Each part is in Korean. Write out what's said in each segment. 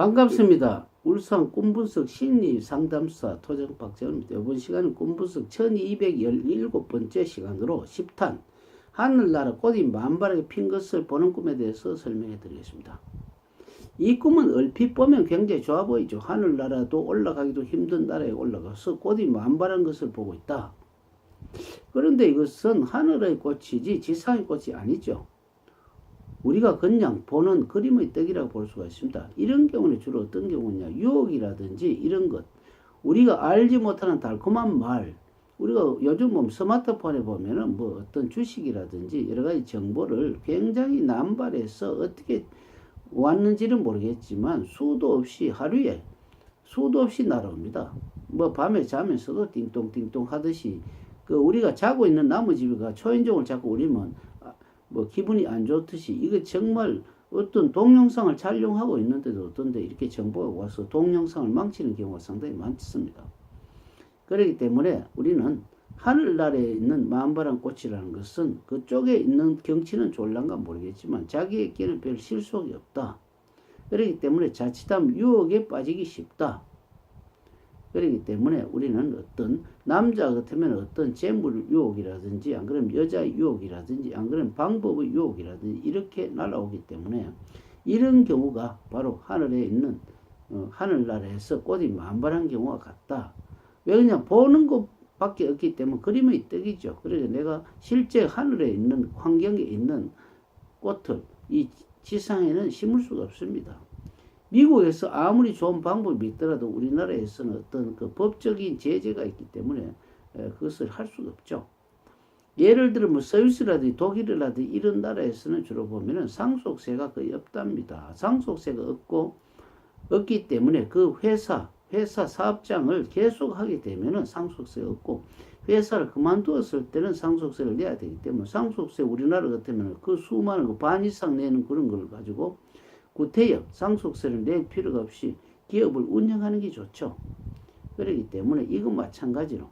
반갑습니다. 울산 꿈분석 심리 상담사 토정 박재원입니다. 이번 시간은 꿈분석 1217번째 시간으로 10탄 하늘나라 꽃이 만발하게 핀 것을 보는 꿈에 대해서 설명해 드리겠습니다. 이 꿈은 얼핏 보면 굉장히 좋아 보이죠. 하늘나라도 올라가기도 힘든 나라에 올라가서 꽃이 만발한 것을 보고 있다. 그런데 이것은 하늘의 꽃이지 지상의 꽃이 아니죠. 우리가 그냥 보는 그림의 떡이라고 볼 수가 있습니다. 이런 경우는 주로 어떤 경우냐 유혹이라든지 이런 것 우리가 알지 못하는 달콤한 말 우리가 요즘 뭐 스마트폰에 보면은 뭐 어떤 주식이라든지 여러 가지 정보를 굉장히 남발해서 어떻게 왔는지는 모르겠지만 수도 없이 하루에 수도 없이 날아옵니다. 뭐 밤에 자면서도 띵동띵동 하듯이 그 우리가 자고 있는 나무 집이가 초인종을 자꾸 울리면 뭐 기분이 안 좋듯이 이거 정말 어떤 동영상을 촬영하고 있는데도 어떤데 이렇게 정보가 와서 동영상을 망치는 경우가 상당히 많습니다. 그렇기 때문에 우리는 하늘나라에 있는 만바람 꽃이라는 것은 그쪽에 있는 경치는 졸란가 모르겠지만 자기에게는 별 실속이 없다. 그렇기 때문에 자칫하면 유혹에 빠지기 쉽다. 그렇기 때문에 우리는 어떤 남자 같으면 어떤 재물 유혹이라든지 안 그러면 여자 유혹이라든지 안 그러면 방법의 유혹이라든지 이렇게 날아오기 때문에 이런 경우가 바로 하늘에 있는 어, 하늘나라에서 꽃이 만발한 경우가 같다. 왜 그냥 보는 것밖에 없기 때문에 그림의 떡이죠. 그래서 내가 실제 하늘에 있는 환경에 있는 꽃을 이 지상에는 심을 수가 없습니다. 미국에서 아무리 좋은 방법이 있더라도 우리나라에서는 어떤 그 법적인 제재가 있기 때문에 그것을 할 수가 없죠. 예를 들어 뭐 스위스라든지 독일이라든지 이런 나라에서는 주로 보면은 상속세가 거의 없답니다. 상속세가 없고 없기 때문에 그 회사 회사 사업장을 계속하게 되면은 상속세가 없고 회사를 그만두었을 때는 상속세를 내야 되기 때문에 상속세 우리나라 같으면 그 수많은 그 반 이상 내는 그런 걸 가지고 구태여 상속세를 낼 필요가 없이 기업을 운영하는 게 좋죠. 그렇기 때문에 이건 마찬가지로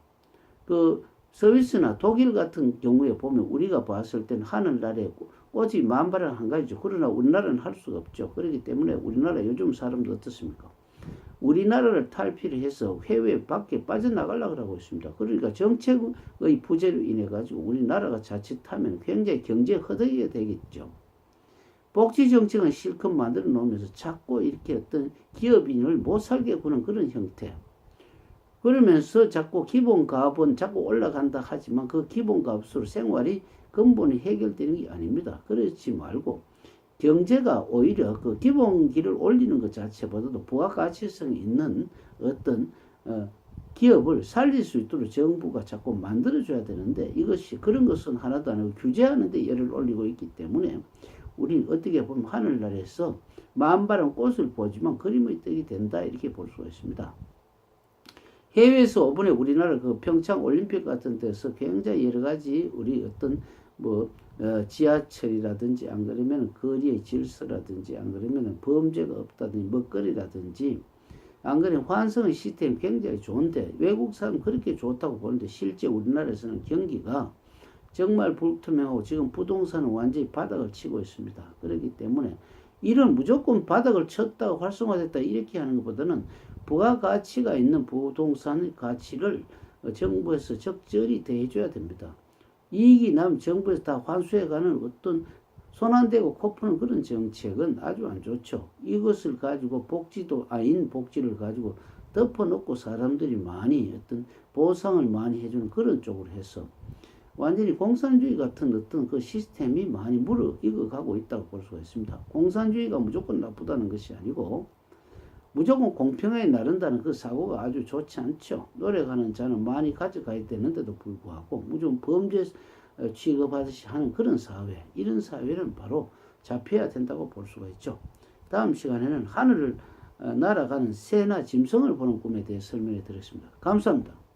그 스위스나 독일 같은 경우에 보면 우리가 봤을 때는 하늘나라에 꽃이 만발한 한 가지죠. 그러나 우리나라는 할 수가 없죠. 그렇기 때문에 우리나라 요즘 사람들 어떻습니까? 우리나라를 탈피를 해서 해외 밖에 빠져나가려고 하고 있습니다. 그러니까 정책의 부재로 인해 가지고 우리나라가 자칫하면 굉장히 경제 허덕이게 되겠죠. 복지 정책은 실컷 만들어 놓으면서 자꾸 이렇게 어떤 기업인을 못 살게 구는 그런 형태. 그러면서 자꾸 기본값은 자꾸 올라간다 하지만 그 기본값으로 생활이 근본이 해결되는 게 아닙니다. 그렇지 말고 경제가 오히려 그 기본기를 올리는 것 자체보다도 부가가치성이 있는 어떤 어, 기업을 살릴 수 있도록 정부가 자꾸 만들어줘야 되는데 이것이 그런 것은 하나도 아니고 규제하는데 열을 올리고 있기 때문에 우리 어떻게 보면 하늘나라에서 만발한 꽃을 보지만 그림의 떡이 된다 이렇게 볼 수가 있습니다. 해외에서 이번에 우리나라 그 평창 올림픽 같은 데서 굉장히 여러 가지 우리 어떤 뭐 어, 지하철이라든지 안 그러면 거리의 질서라든지 안 그러면 범죄가 없다든지 먹거리라든지 안 그러면 환성의 시스템이 굉장히 좋은데 외국 사람 그렇게 좋다고 보는데 실제 우리나라에서는 경기가 정말 불투명하고 지금 부동산은 완전히 바닥을 치고 있습니다. 그렇기 때문에 이런 무조건 바닥을 쳤다 활성화됐다 이렇게 하는 것보다는 부가가치가 있는 부동산 가치를 정부에서 적절히 대해줘야 됩니다. 이익이 나면 정부에서 다 환수해가는 어떤 손 안 대고 코 푸는 그런 정책은 아주 안 좋죠. 이것을 가지고 복지도 아닌 복지를 가지고 덮어놓고 사람들이 많이 어떤 보상을 많이 해주는 그런 쪽으로 해서 완전히 공산주의 같은 어떤 그 시스템이 많이 무르익어 가고 있다고 볼 수가 있습니다. 공산주의가 무조건 나쁘다는 것이 아니고 무조건 공평하게 나른다는 그 사고가 아주 좋지 않죠. 노력하는 자는 많이 가져가야 되는데도 불구하고 무조건 범죄 취급하듯이 하는 그런 사회, 이런 사회는 바로 잡혀야 된다고 볼 수가 있죠. 다음 시간에는 하늘을 날아가는 새나 짐승을 보는 꿈에 대해 설명해 드렸습니다. 감사합니다.